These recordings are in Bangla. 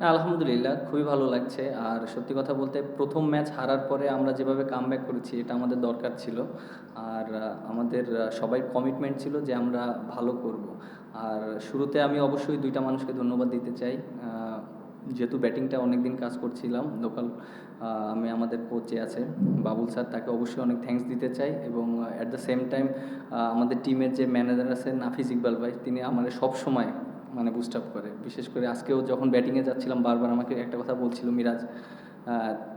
না আলহামদুলিল্লাহ, খুবই ভালো লাগছে। আর সত্যি কথা বলতে প্রথম ম্যাচ হারার পরে আমরা যেভাবে কামব্যাক করেছি, এটা আমাদের দরকার ছিল। আর আমাদের সবাই কমিটমেন্ট ছিল যে আমরা ভালো করব। আর শুরুতে আমি অবশ্যই দুইটা মানুষকে ধন্যবাদ দিতে চাই। যেহেতু ব্যাটিংটা অনেক দিন কাজ করছিলাম লোকাল আমি আমাদের কোচে আছে, বাবুল স্যার, তাকে অবশ্যই অনেক থ্যাঙ্কস দিতে চাই। এবং অ্যাট দ্য সেম টাইম আমাদের টিমের যে ম্যানেজার আছেন নাফিস ইকবাল ভাই, তিনি আমাদের সব সময় মানে বুস্ট আপ করে। বিশেষ করে আজকেও যখন ব্যাটিংয়ে যাচ্ছিলাম, বারবার আমাকে একটা কথা বলছিল, মিরাজ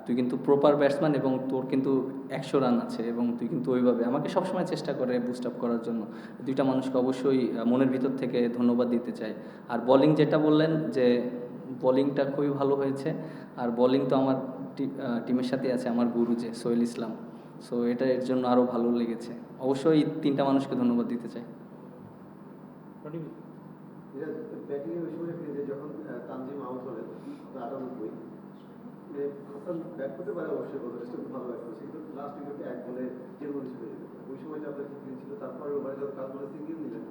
তুই কিন্তু প্রপার ব্যাটসম্যান এবং তোর কিন্তু একশো রান আছে এবং তুই কিন্তু ওইভাবে আমাকে সবসময় চেষ্টা করে বুস্ট আপ করার জন্য। দুইটা মানুষকে অবশ্যই মনের ভিতর থেকে ধন্যবাদ দিতে চাই। আর বোলিং যেটা বললেন যে বোলিংটা খুবই ভালো হয়েছে। আর বোলিং তো আমার টিমের সাথে আছে, আমার গুরু যে, সোহেল ইসলাম। সো এটা এর জন্য আরও ভালো লেগেছে। অবশ্যই তিনটা মানুষকে ধন্যবাদ দিতে চাই। ব্যাটিং এর সময় ফিরে যখন তানজিম আউট হলেন আটানব্বই হাসান ব্যাট করতে পারে অবশ্যই খুব ভালো ব্যাট করছে, কিন্তু লাস্ট উইকেটে এক বলে রান চলে যেত ওই সময়টা আপনার কি ফিল ছিল? তারপরে ওভারে যখন কাজ বলে সিঙ্গেল নিলেন,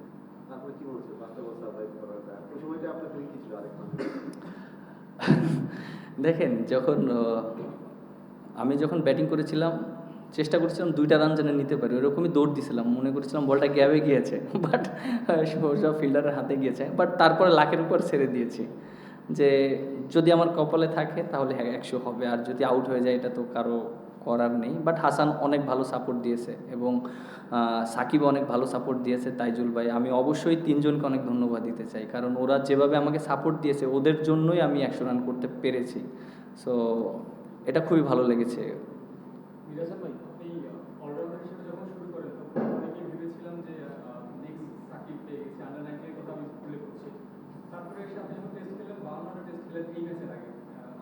তারপরে কি মনে হচ্ছে? পাঁচটা বল সার্ভাইভ করার ওই সময়টা আপনার ফিল কি ছিল আরেক দেখেন, যখন আমি যখন ব্যাটিং করেছিলাম চেষ্টা করেছিলাম দুইটা রান যেন নিতে পারি। ওরকমই দৌড় দিছিলাম। মনে করেছিলাম বলটা গ্যাবে গিয়েছে বাট সব ফিল্ডারের হাতে গিয়েছে। বাট তারপরে লাখের উপর ছেড়ে দিয়েছি যে যদি আমার কপালে থাকে তাহলে হ্যাঁ একশো হবে। আর যদি আউট হয়ে যায় এটা তো কারও করার নেই। বাট হাসান অনেক ভালো সাপোর্ট দিয়েছে এবং সাকিব অনেক ভালো সাপোর্ট দিয়েছে তাইজুল ভাই। আমি অবশ্যই তিনজনকে অনেক ধন্যবাদ দিতে চাই। কারণ ওরা যেভাবে আমাকে সাপোর্ট দিয়েছে, ওদের জন্যই আমি একশো রান করতে পেরেছি। সো এটা খুবই ভালো লেগেছে। মিরাজ ভাই আপনি অলরাউন্ডার হিসেবে যখন শুরু করেন তখন অনেকেই ভেবেছিলাম যে নেক্সট সাকিব পেয়ে গেছে আন্ডার নাইনটিনের কথা আমি উল্লেখ করছি তারপরে এসে আপনি যখন টেস্ট খেলেন বাউন্নটা টেস্ট খেলেন, এই ম্যাচের আগে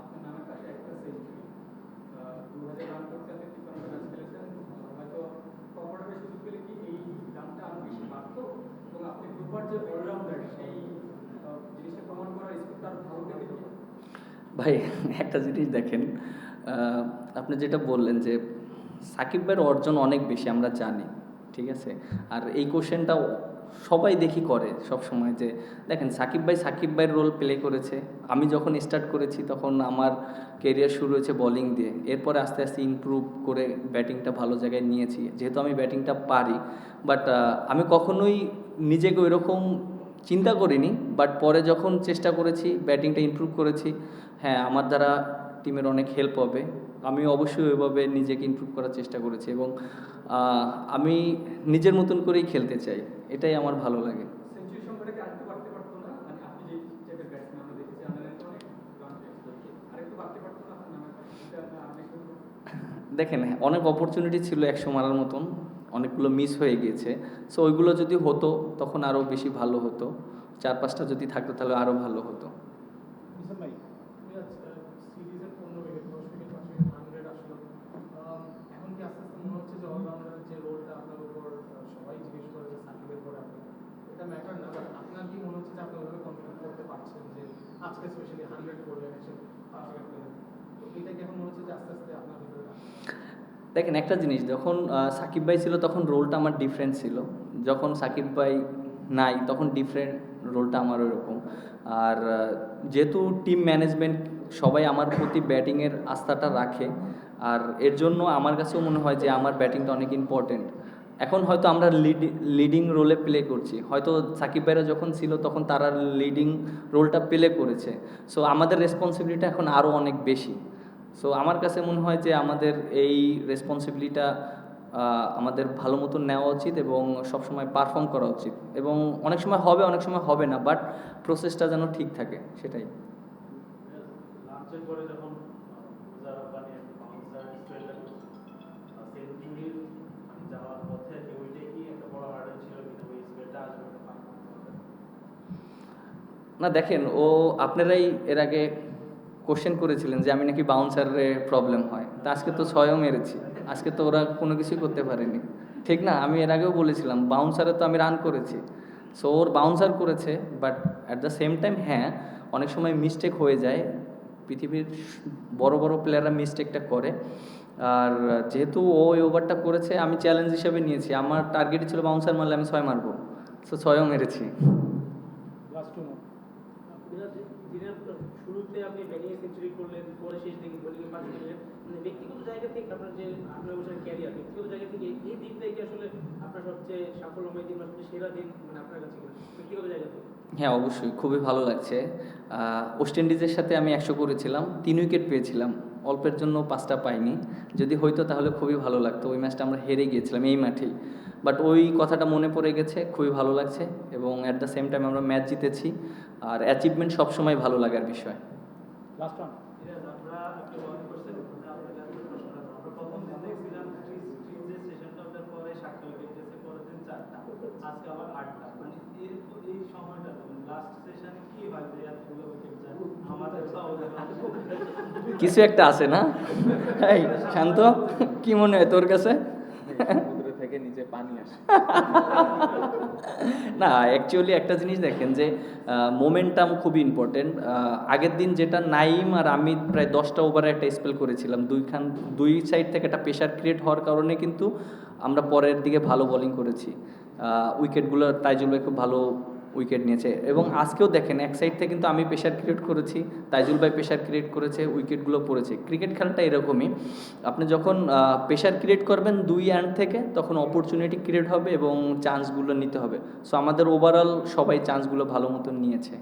আপনার নামের পাশে একটা সেঞ্চুরি দু হাজার রান করতে আপনি তিপ্পান্নটা ম্যাচ খেলেছেন হয়তো কমফোর্টেবল সুযোগ পেলে কি এই রানটা আরও বেশি বাড়তো? এবং আপনি দুবার যে অলরাউন্ডার সেই জিনিসটা প্রমাণ করার স্কোরটা আরও ভালো পেতে ভাই, একটা জিনিস দেখেন আপনি যেটা বললেন যে সাকিব ভাইয়ের অর্জন অনেক বেশি, আমরা জানি, ঠিক আছে? আর এই কোশ্চেনটাও সবাই দেখি করে সব সময় যে, দেখেন, সাকিব ভাই সাকিব ভাইয়ের রোল প্লে করেছে। আমি যখন স্টার্ট করেছি তখন আমার কেরিয়ার শুরু হয়েছে বোলিং দিয়ে। এরপরে আস্তে আস্তে ইমপ্রুভ করে ব্যাটিংটা ভালো জায়গায় নিয়েছি। যেহেতু আমি ব্যাটিংটা পারি বাট আমি কখনোই নিজেকে ওইরকম চিন্তা করিনি বাট পরে যখন চেষ্টা করেছি ব্যাটিংটা ইমপ্রুভ করেছি হ্যাঁ আমার দ্বারা টিমের অনেক হেল্প হবে। আমি অবশ্যই ওইভাবে নিজেকে ইমপ্রুভ করার চেষ্টা করেছি এবং আমি নিজের মতন করেই খেলতে চাই এটাই আমার ভালো লাগে। মানে আপনি যে টাইপের ব্যাটসম্যান আমরা দেখেছি আমাদের তো অনেক রান পেয়েছে। আরেকটু বাড়তে পারতো না? আপনার নামের পাশে এটা আপনার আর বেশি হতো? দেখেন অনেক অপরচুনিটি ছিল একশো মারার মতন অনেকগুলো মিস হয়ে গিয়েছে। সো ওইগুলো যদি হতো তখন আরও বেশি ভালো হতো। চার পাঁচটা যদি থাকতো তাহলে আরও ভালো হতো মিশন ভাই মিরাজ সিরিজের পনেরো উইকেট দশ উইকেট পাঁচ উইকেট হান্ড্রেড আসলো আম, এখন কি আস্তে আস্তে মনে হচ্ছে যে অলরাউন্ডারের যে রোলটা আপনার উপর আহ, সবাই জিজ্ঞেস করে যে সাকিবের পরে আপনি এটা ম্যাটার না বাট আপনার কি মনে হচ্ছে যে আপনি ওইভাবে কনফিডেন্ট করতে পারছেন যে আজকে স্পেশালি দেখেন, একটা জিনিস, যখন সাকিব ভাই ছিল, তখন রোলটা আমার ডিফারেন্ট ছিল। যখন সাকিব ভাই নাই, তখন ডিফারেন্ট রোলটা আমার ওরকম আর যেহেতু টিম ম্যানেজমেন্ট সবাই আমার প্রতি ব্যাটিংয়ের আস্থাটা রাখে, আর এর জন্য আমার কাছেও মনে হয় যে আমার ব্যাটিংটা অনেক ইম্পর্টেন্ট এখন হয়তো আমরা লিড রোলে প্লে করছি। হয়তো সাকিব ভাইরা যখন ছিল তখন তারা লিডিং রোলটা প্লে করেছে। সো আমাদের রেসপন্সিবিলিটি এখন আরও অনেক বেশি। সো আমার কাছে মনে হয় যে আমাদের এই রেসপন্সিবিলিটা আমাদের ভালো মতন নেওয়া উচিত এবং সবসময় পারফর্ম করা উচিত। এবং অনেক সময় হবে, অনেক সময় হবে না বাট প্রসেসটা যেন ঠিক থাকে, সেটাই। পরে যখন না, দেখেন, ও আপনারাই এর আগে কোশ্চেন করেছিলেন যে আমি নাকি বাউন্সারে প্রবলেম হয়। তা আজকে তো ছয়ও মেরেছি। আজকে তো ওরা কোনো কিছুই করতে পারেনি। ঠিক না? আমি এর আগেও বলেছিলাম বাউন্সারে তো আমি রান করেছি। সো ওর বাউন্সার করেছে but at the same time হ্যাঁ অনেক সময় মিস্টেক হয়ে যায়। পৃথিবীর বড় বড় প্লেয়াররা মিস্টেকটা করে। আর যেহেতু ও ওই ওভারটা করেছে, আমি চ্যালেঞ্জ হিসেবে নিয়েছি। আমার টার্গেট ছিল বাউন্সার মারলে আমি ছয় মারবো। সো ছয়ও মেরেছি লাস্ট টু দিনের শুরুতে আপনি ব্যাটিংয়ে সেঞ্চুরি করলেন পরে শেষ দিকে বোলিংয়ে পাঁচ দিলেন মানে ব্যক্তিগত জায়গা থেকে আপনার যে আপনার বছরের ক্যারিয়ার ব্যক্তিগত জায়গা থেকে এই দিনটাই কি আসলে আপনার সবচেয়ে সাফল্যময় দিন বা সবচেয়ে সেরা দিন মানে আপনার কাছে ব্যক্তিগত জায়গা থেকে। হ্যাঁ অবশ্যই। খুবই ভালো লাগছে। আহ, ওয়েস্ট ইন্ডিজের সাথে আমি একশো করেছিলাম। তিন উইকেট পেয়েছিলাম। অল্পের জন্য পাঁচটা পাইনি। যদি হয়তো তাহলে খুবই ভালো লাগতো। ওই ম্যাচটা আমরা হেরে গিয়েছিলাম এই মাঠেই। বাট ওই কথাটা মনে পড়ে গেছে। খুবই ভালো লাগছে। এবং অ্যাট দ্য সেম টাইম আমরা ম্যাচ জিতেছি। আর অ্যাচিভমেন্ট সবসময় ভালো লাগার বিষয়। লাস্ট ওয়ান Yes, আমরা একটু মনে করছেন মানে আপনাকে একটা প্রশ্ন রাখব। আমরা প্রথম দিন দেখছিলাম ত্রিশ ত্রিশ যে সেশনটা ওঠার পরে সাতটা উইকেট গেছে পরের দিন চারটা আজকে আবার আটটা। মানে এর এই সময়টা লাস্ট সেশনে কি হয় যে এতগুলো উইকেট যায়? আমাদের কিছু একটা আছে না? এই শান্ত কি মনে হয় তোর কাছে? থেকে নিচে পানি আসে। না অ্যাকচুয়ালি একটা জিনিস দেখেন যে মোমেন্টাম খুবই ইম্পর্টেন্ট আগের দিন যেটা নাইম আর আমি প্রায় দশটা ওভারে একটা স্পেল করেছিলাম। দুইখান দুই সাইড থেকে একটা প্রেশার ক্রিয়েট হওয়ার কারণে কিন্তু আমরা পরের দিকে ভালো বোলিং করেছি। উইকেটগুলো তাইজুল ভাই খুব ভালো উইকেট নিয়েছে। এবং আজকেও দেখেন, এক সাইড থেকে কিন্তু আমি প্রেশার ক্রিয়েট করেছি, তাইজুল ভাই প্রেশার ক্রিয়েট করেছে উইকেটগুলো পড়েছে। ক্রিকেট খেলাটা এরকমই। আপনি যখন প্রেশার ক্রিয়েট করবেন দুই অ্যান্ড থেকে, তখন অপরচুনিটি ক্রিয়েট হবে এবং চান্সগুলো নিতে হবে। সো আমাদের ওভারঅল সবাই চান্সগুলো ভালো মতন নিয়েছে।